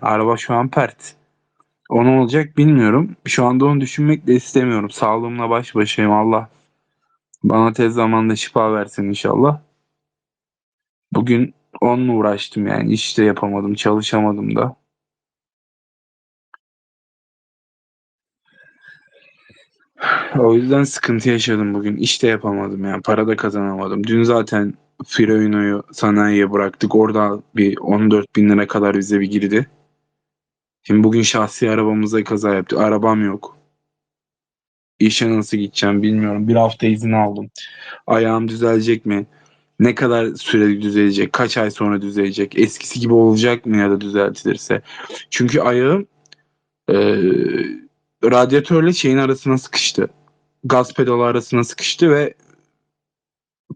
Araba şu an pert. O ne olacak bilmiyorum. Şu anda onu düşünmek de istemiyorum. Sağlığımla baş başayım Allah. Bana tez zamanda şifa versin inşallah. Bugün onunla uğraştım yani. İş de yapamadım, çalışamadım da. O yüzden sıkıntı yaşadım bugün. İş de yapamadım yani. Para da kazanamadım. Dün zaten Fiorino'yu sanayiye bıraktık. Orada bir 14 bin lira kadar bize bir girdi. Şimdi bugün şahsi arabamızda kaza yaptık. Arabam yok. İşe nasıl gideceğim bilmiyorum. Bir hafta izin aldım. Ayağım düzelecek mi? Ne kadar sürede düzelecek? Kaç ay sonra düzelecek? Eskisi gibi olacak mı ya da düzeltilirse? Çünkü ayağım e, radyatörle şeyin arasına sıkıştı. Gaz pedalı arasına sıkıştı ve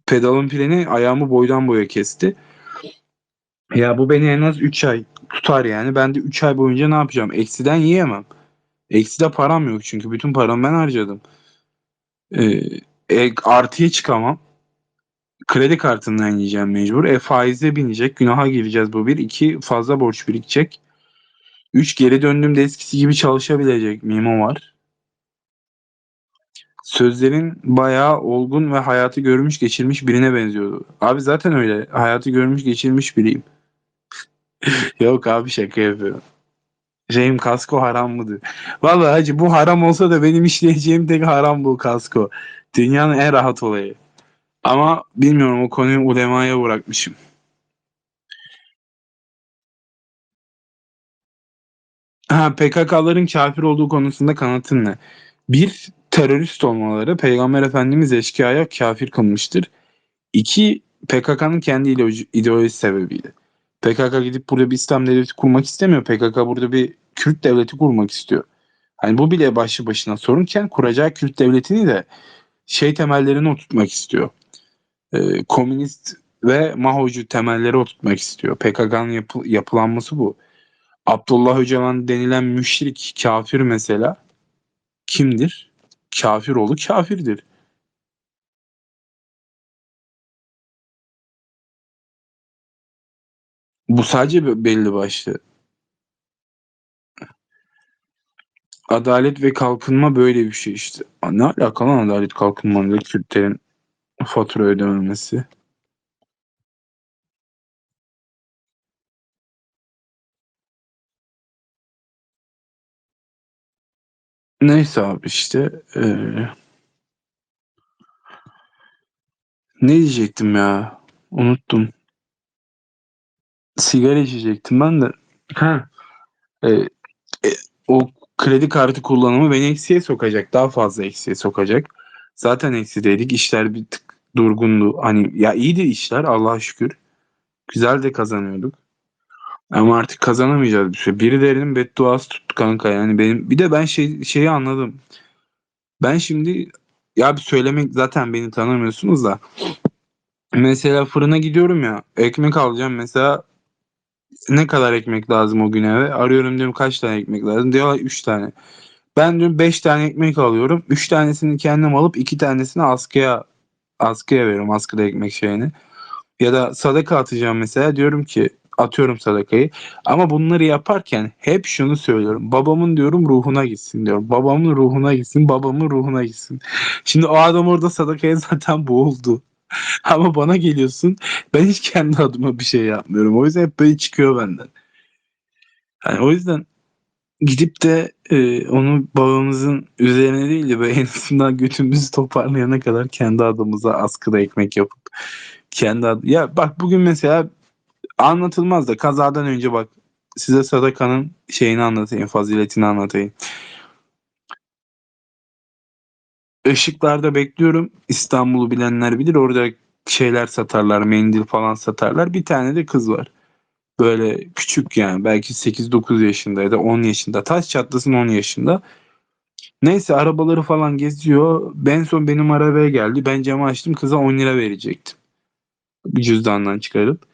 pedalın freni ayağımı boydan boya kesti. Ya bu beni en az 3 ay tutar yani. Ben de 3 ay boyunca ne yapacağım? Eksiden yiyemem. Ekside param yok çünkü bütün paramı ben harcadım. Ee, e, artıya çıkamam. Kredi kartından yiyeceğim mecbur. E faize binecek. Günaha gireceğiz bu bir. iki fazla borç birikecek. Üç geri döndüğümde eskisi gibi çalışabilecek miyim o var. Sözlerin bayağı olgun ve hayatı görmüş geçirmiş birine benziyordu. Abi zaten öyle. Hayatı görmüş geçirmiş biriyim. Yok abi şaka yapıyorum. Şeyim kasko haram mıdır? Vallahi hacı bu haram olsa da benim işleyeceğim tek haram bu kasko. Dünyanın en rahat olayı. Ama bilmiyorum o konuyu ulemaya bırakmışım. Ha, PKK'ların kafir olduğu konusunda kanıtın ne? Bir, terörist olmaları Peygamber Efendimiz eşkıyaya kafir kılmıştır. İki, PKK'nın kendi ideoloji, ideolojisi sebebiyle. PKK gidip burada bir İslam devleti kurmak istemiyor. PKK burada bir Kürt devleti kurmak istiyor. Hani bu bile başlı başına sorunken kuracağı Kürt devletini de şey temellerini oturtmak istiyor. Ee, komünist ve Mahocu temelleri oturtmak istiyor. PKK'nın yapı, yapılanması bu. Abdullah Öcalan denilen müşrik kafir mesela kimdir? Kafir oğlu kafirdir. Bu sadece belli başlı. Adalet ve kalkınma böyle bir şey işte. Ne alakalı adalet kalkınmayla Kürtlerin fatura ödememesi? Neyse abi işte eee, ne diyecektim ya? Unuttum. Sigara içecektim ben de. Ha, e, e, o kredi kartı kullanımı beni eksiye sokacak. Daha fazla eksiye sokacak. Zaten eksideydik. İşler bir tık durgundu. Hani ya iyiydi işler Allah'a şükür. Güzel de kazanıyorduk. Ama artık kazanamayacağız bir şey. Birilerinin bedduası tuttu kanka yani benim. Bir de ben şey şeyi anladım. Ben şimdi ya bir söylemek zaten beni tanımıyorsunuz da. Mesela fırına gidiyorum ya ekmek alacağım mesela ne kadar ekmek lazım o gün eve? Arıyorum diyorum kaç tane ekmek lazım? Diyorlar 3 tane. Ben diyorum 5 tane ekmek alıyorum. 3 tanesini kendim alıp 2 tanesini askıya askıya veriyorum askıda ekmek şeyini. Ya da sadaka atacağım mesela diyorum ki atıyorum sadakayı. Ama bunları yaparken hep şunu söylüyorum. Babamın diyorum ruhuna gitsin diyorum. Babamın ruhuna gitsin, babamın ruhuna gitsin. Şimdi o adam orada sadakaya zaten boğuldu. Ama bana geliyorsun ben hiç kendi adıma bir şey yapmıyorum. O yüzden hep böyle çıkıyor benden. Yani o yüzden gidip de e, onu babamızın üzerine değil de en azından götümüzü toparlayana kadar kendi adımıza askıda ekmek yapıp kendi ad- ya bak bugün mesela anlatılmaz da kazadan önce bak size sadakanın şeyini anlatayım, faziletini anlatayım. Işıklarda bekliyorum. İstanbul'u bilenler bilir. Orada şeyler satarlar, mendil falan satarlar. Bir tane de kız var. Böyle küçük yani belki 8-9 yaşında ya da 10 yaşında. Taş çatlasın 10 yaşında. Neyse arabaları falan geziyor. Ben son benim arabaya geldi. Ben camı açtım kıza 10 lira verecektim. Bir cüzdandan çıkarıp.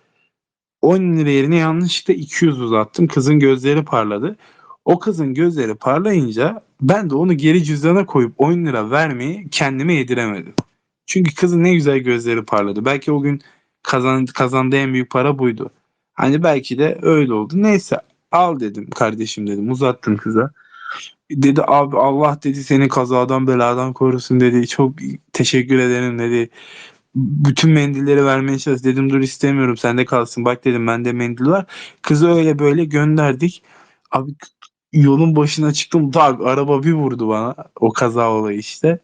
10 lira yerine yanlışlıkla 200 uzattım. Kızın gözleri parladı. O kızın gözleri parlayınca ben de onu geri cüzdana koyup 10 lira vermeyi kendime yediremedim. Çünkü kızın ne güzel gözleri parladı. Belki o gün kazan, kazandığı en büyük para buydu. Hani belki de öyle oldu. Neyse Al dedim kardeşim dedim. Uzattım kıza. Dedi abi Allah dedi seni kazadan beladan korusun dedi. Çok teşekkür ederim dedi. Bütün mendilleri vermeye çalış. Dedim dur istemiyorum sende kalsın. Bak dedim bende mendil var. Kızı öyle böyle gönderdik. Abi yolun başına çıktım. Tak araba bir vurdu bana. O kaza olayı işte.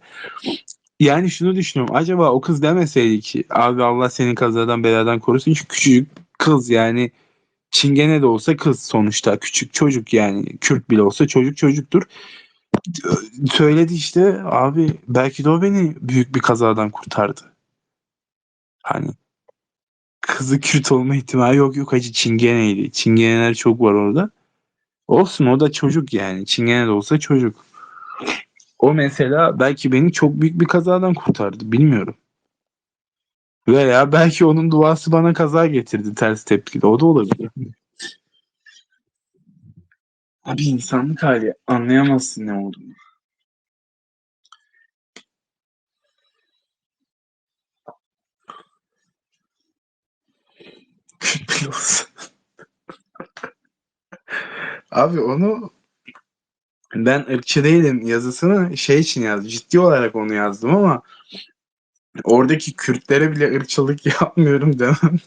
Yani şunu düşünüyorum. Acaba o kız demeseydi ki abi Allah seni kazadan beladan korusun. Çünkü küçücük kız yani Çingene de olsa kız sonuçta küçük çocuk yani Kürt bile olsa çocuk çocuktur. Söyledi işte abi belki de o beni büyük bir kazadan kurtardı. Hani kızı Kürt olma ihtimali yok yok hacı Çingeneydi. Çingeneler çok var orada. Olsun o da çocuk yani. Çingene de olsa çocuk. O mesela belki beni çok büyük bir kazadan kurtardı. Bilmiyorum. Veya belki onun duası bana kaza getirdi ters tepkide. O da olabilir. Abi insanlık hali anlayamazsın ne olduğunu. Bile olsa. Abi onu ben ırkçı değilim yazısını şey için yazdım. Ciddi olarak onu yazdım ama oradaki Kürtlere bile ırkçılık yapmıyorum demem